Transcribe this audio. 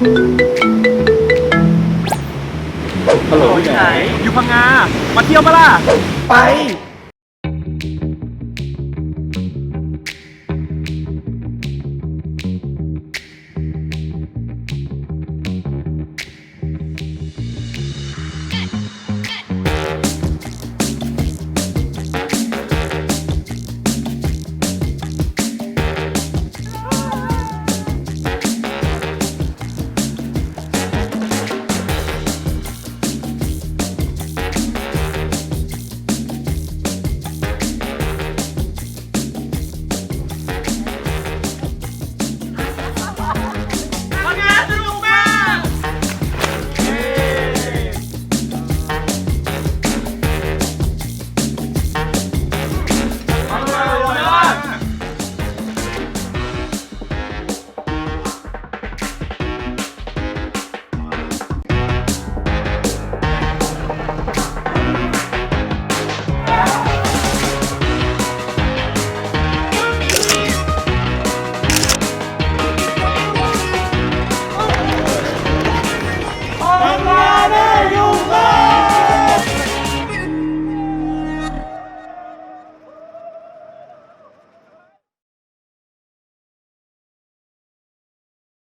ฮัลโหลอยู่ไหนอยู่พังงา มาเที่ยวปะล่ะ ไป